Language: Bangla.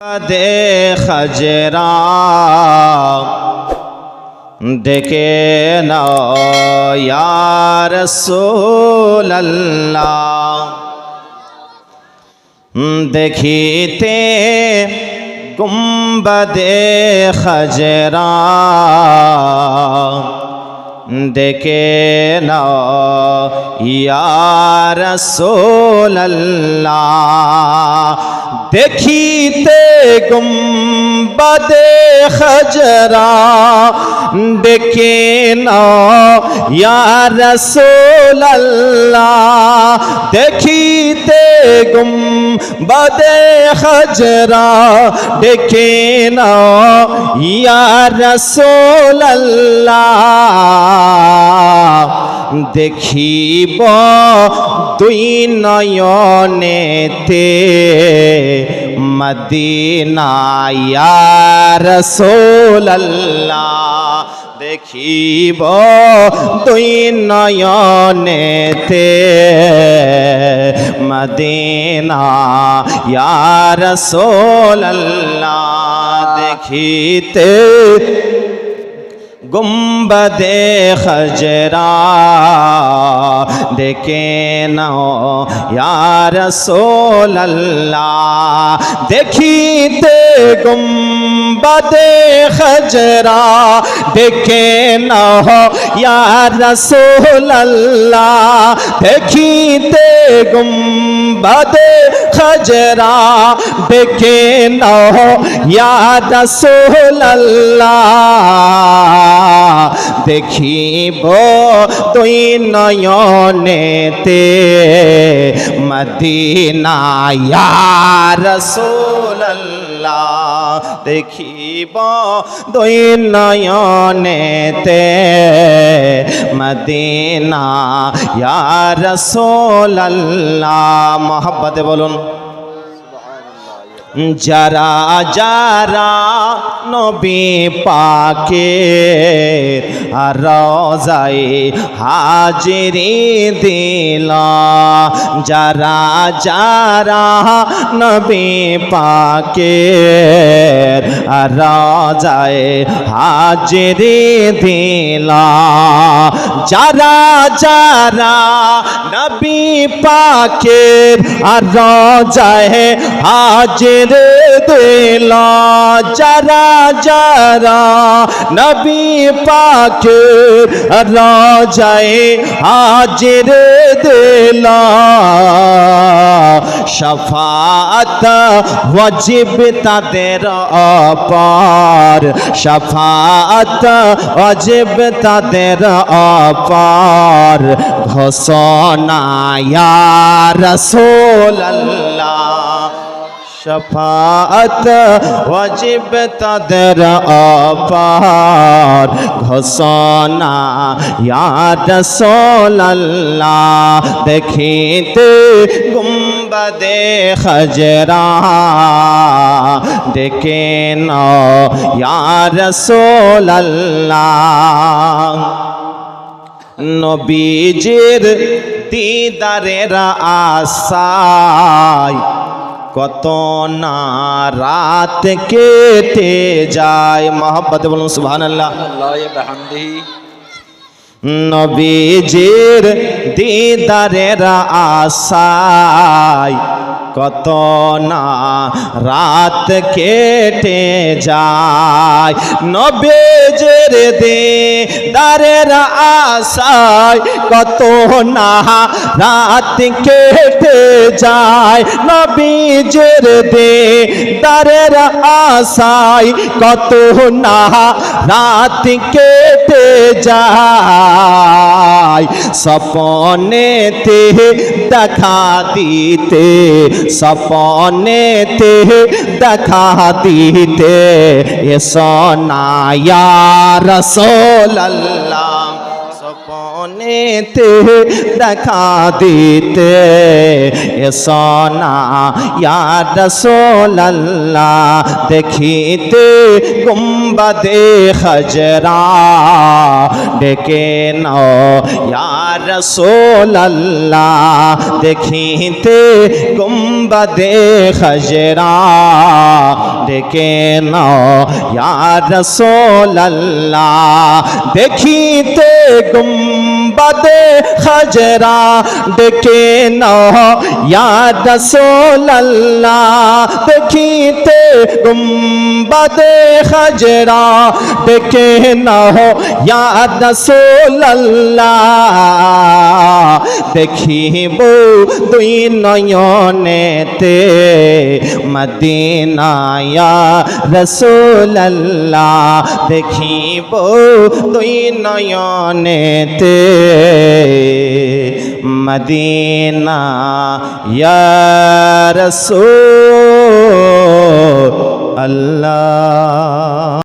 দে খজরা ডেকে নার সোল্লাহ দেখিতে গুম্বদে খজরা ডেকে নার সোল্লাহ দেখিতে গুম্বদে খজরা ডেকে রসোল্লাহ দেখিতে গুম্বদে খজরা ডেকে রসোল্লাহ দেখিব দুই নয়নেতে মদিনায়া রসোল্লাহ দেখিব দুই নয়নেতে মদিনা ইয়া রসোল্লাহ দেখিতে গুম্বদে খজরা দেখে নাও ইয়ার সোল্লাহ দেখিতে গুম্বদে খজরা দেখে নাও ইয়ার সোল্লাহ দেখিতে গুম্বদে খজরা দেখে নাও ইয়ার সোল্লাহ দেখিব তুই নয়নেতে মদিনায়ার সোল্লাহ দেখিব দুই নয়নেতে মদিনা ইয়ার সোল্লাহ মহব্বতে বলুন। যারা যারা নবী পাকে রজাই হাজিরি দিল যারা যারা নবী পাকে রজাই হাজিরি দিল যারা যারা নবী পাকের আর রজায় হাজির দিল, যারা যারা নবী পাকের রজায় হাজির দিল, শফাত ওয়াজিব তাদের অপার, শফাত ওয়াজিব তাদের অপার, ঘোষণা রাসূলুল্লাহ। শফাত ওয়াজিব তাদের অপার ঘোষণা ইয়া রাসূলুল্লাহ দেখিতে গুম্বদে খজরা দেখে নাও ইয়া রাসূলুল্লাহ নবীজির দিদারের আশায় কত না রাত কেটে যায়। মহাব্বতে বলুন সুবহানাল্লাহ। আল্লাহ নবীজির দিদারের আশায় কত না রাত কেটে যায়। নবীজির দিদারের আশায় কত না রাত কেটে যায়। নবীজির দিদারের আশায় কত না রাত কেটে যায়। সপনেতে দেখা দিতে সপনেতে দেখা দিতে এসো না ইয়া রাসূলুল্লাহ সপন মনেতে দেখা দিতে সোনা ইয়া রসোল্লাহ দেখিতে গুম্বাদে খজরা ডেকে নাও, ইয়া রসোল্লাহ দেখিতে গুম্বাদে খজরা ডেকে নাও, ইয়া রসোল্লাহ দেখিতে গুম্বাদে খজরা ডেকে নাও ইয়া রসোল্লাহ দেখিতে গুম্বাদে খজরা ডেকে নাও ইয়া রসোল্লাহ দেখিব দুই নয়নেতে মদিনায়া রসোল্লাহ দেখিব দুই নয়নেতে মদিনা ইয়ারসো আল্লাহ।